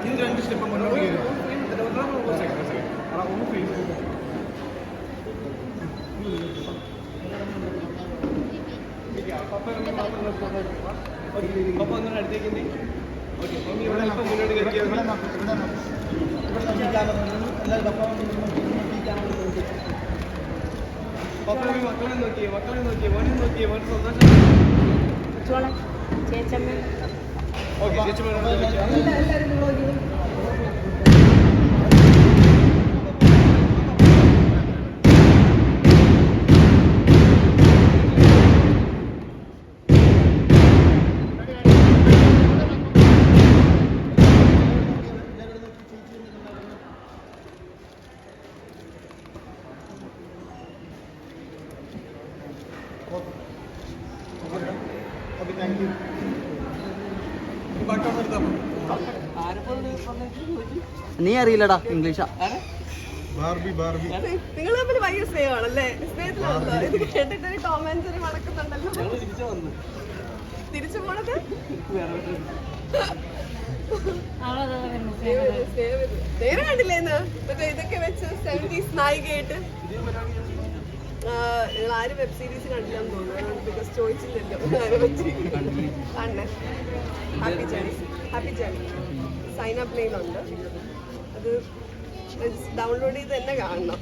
ഇത് രണ്ട് സ്റ്റെപ്പ് മുന്നോട്ട് പപ്പ ഒന്ന് അടുത്തേക്ക് ഓക്കെ ഇവിടെ മുന്നോട്ട് കയറ്റിയാൽ പപ്പ മക്കളെ നോക്കിയേ മക്കളെ നോക്കിയേ മോനെ നോക്കിയേ മോനെ സന്തോഷം. ചോളെ ചേച്ചമ്മ. നീ അറിയില്ലടാ ഇംഗ്ലീഷാ. Barbie Barbie. നിങ്ങൾ തമ്മിൽ ഭയങ്കര സ്നേഹമാണല്ലേ? സ്നേഹത്തിലാണല്ലോ. ഇത് കേട്ടിട്ട് തിരിച്ചു വന്നു. തിരിച്ചു പോണത്? നേരെ കണ്ടില്ലേന്ന് മറ്റേ ഇതൊക്കെ വെച്ച് സെവന്റീസ് നായികയായിട്ട്. നിങ്ങൾ ആരും വെബ് സീരീസ് കണ്ടില്ലെന്ന് തോന്നുന്നു. ബിക്കോസ് ചോദിച്ചില്ലല്ലോ. അതിനെ പറ്റി കാണണേ happy journey happy journey sign up അത് ഡൗൺലോഡ് ചെയ്ത് തന്നെ കാണണം.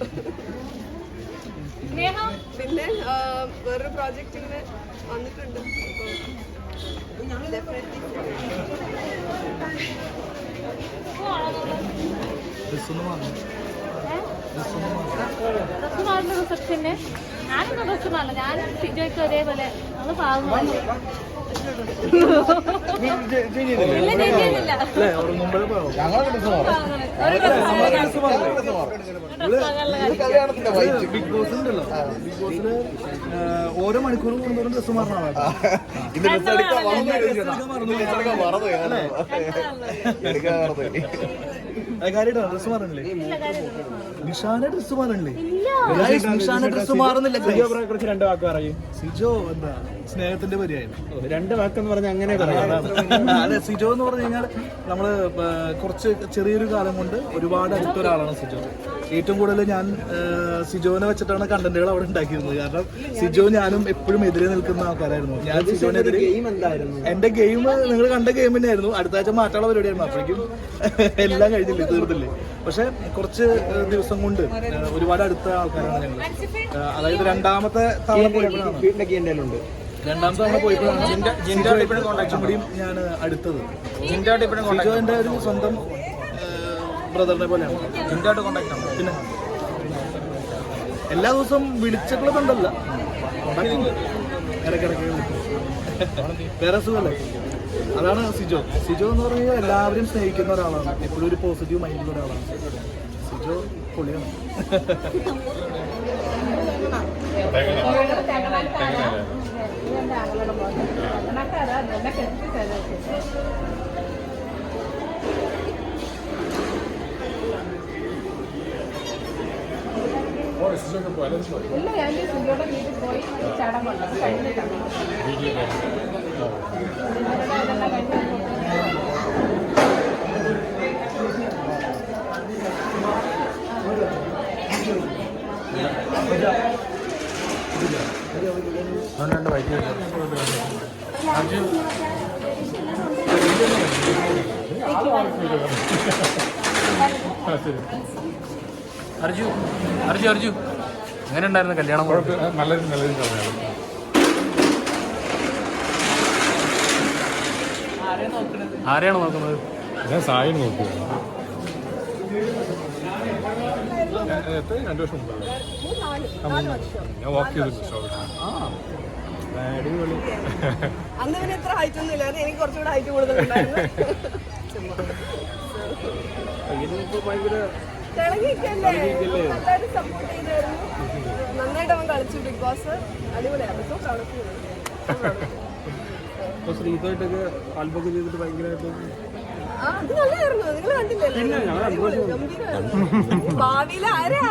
പിന്നെ വേറൊരു പ്രോജക്റ്റ് ഇങ്ങനെ വന്നിട്ടുണ്ട്. അപ്പം definitely ഡ്രസ് മാറുന്ന റിസപ്ഷന് ഞാനൊന്നും ഡ്രസ് മാറില്ല ഞാൻ സിജോയ്ക്ക് ഒരേപോലെ അത് പാവം ഇല്ല ചേച്ചിയില്ല ബിഗ് ബോസ് ഉണ്ടല്ലോ ബിഗ് ഓരോ മണിക്കൂർ കൂടുന്നോറും ഡ്രസ് മാറണം. കാര്യമായിട്ടോ ഡ്രസ് മാറണില്ലേ? നിഷാന ഡ്രസ് മാറണില്ലേ? നിഷാന ഡ്രസ് മാറുന്നില്ല guys. കുറിച്ച് രണ്ട് വാക്ക് പറയും. സിജോ എന്താ? സ്നേഹത്തിന്റെ പര്യായം. രണ്ട് വാക്കെന്ന് പറഞ്ഞാൽ അങ്ങനെ പറയാം അതെ സിജോ എന്ന് പറഞ്ഞു കഴിഞ്ഞാൽ നമ്മൾ കുറച്ച് ചെറിയൊരു കാലം കൊണ്ട് ഒരുപാട് അടുത്ത ഒരാളാണ് സിജോ. ഏറ്റവും കൂടുതൽ ഞാൻ സിജോനെ വെച്ചിട്ടാണ് കണ്ടന്റുകൾ അവിടെ ഉണ്ടാക്കിയിരുന്നത്. കാരണം സിജോ ഞാനും എപ്പോഴും എതിരെ നിൽക്കുന്ന ആൾക്കാരായിരുന്നു. ഞാൻ സിജോനെതിരെ എന്റെ ഗെയിം നിങ്ങൾ കണ്ട ഗെയിം തന്നെയായിരുന്നു. അടുത്ത ആഴ്ച മാറ്റാനുള്ള പരിപാടിയായിരുന്നു. അപ്പോഴേക്കും എല്ലാം കഴിഞ്ഞില്ലേ? തീർന്നില്ലേ? പക്ഷെ കുറച്ച് ദിവസം കൊണ്ട് ഒരുപാട് അടുത്ത ആൾക്കാരാണ് ഞങ്ങൾ അതായത് രണ്ടാമത്തെ തവണ പോയപ്പോഴാണ്. രണ്ടാമത്തെ തവണ പോയപ്പോഴാണ് ജിൻഡോ കോണ്ടാക്ട് കൂടിയും ഞാൻ അടുത്തത് സിജോ എന്റെ ഒരു സ്വന്തം ബ്രദറിനെ പോലെയാണ് ആണ് പിന്നെ എല്ലാ ദിവസവും വിളിച്ചിട്ടുള്ള ബന്ധമല്ല ഇടയ്ക്കിടയ്ക്ക്. വേറെ സുഖമല്ലേ അതാണ് സിജോ സിജോ എന്ന് പറഞ്ഞാൽ എല്ലാവരും സ്നേഹിക്കുന്ന ഒരാളാണ് എപ്പോഴും ഒരു പോസിറ്റീവ് മൈൻഡുള്ള ഒരാളാണ് സിജോ പൊളിയാണ് ഇല്ല ഞാൻ സിജോയുടെ വീട്ടിൽ പോയി ചടങ്ങുണ്ട് കഴിഞ്ഞിട്ടാണ് ഇതെല്ലാം കഴിഞ്ഞ് അർജു അർജു അർജു. എങ്ങനെ ഉണ്ടായിരുന്നു കല്യാണം? നല്ലത് നല്ലത് പറഞ്ഞാൽ ആരെയാണ് നോക്കുന്നത്? ഞാൻ സായി നോക്കുക എത്ര രണ്ട് വർഷം. ഞാൻ വാക്ക് ചെയ്തിട്ടുണ്ട് ആ അടിപൊളി. അന്ന് പിന്നെ ഇത്ര ഹൈറ്റ് ഒന്നും ഇല്ലായിരുന്നു. എനിക്ക് കുറച്ചുകൂടെ ഹൈറ്റ് കൂടുതലുണ്ടായിരുന്നു. തിളങ്ങിക്കല്ലേ നന്നായിട്ട് സപ്പോർട്ട് ചെയ്തായിരുന്നു. നന്നായിട്ട് അവൻ കളിച്ചു ബിഗ് ബോസ് അടിപൊളിയായിരുന്നു. സോ കളക്ട് അപ്പോൾ ശ്രീതുമായിട്ടൊക്കെ ആൽബൊക്കെ ചെയ്തിട്ട് ഭയങ്കരമായിട്ട് ആ അത് നല്ലതായിരുന്നു നിങ്ങൾ കണ്ടില്ലല്ലോ ഗംഭീരമായിരുന്നു. ഭാവിയിൽ ആരാ?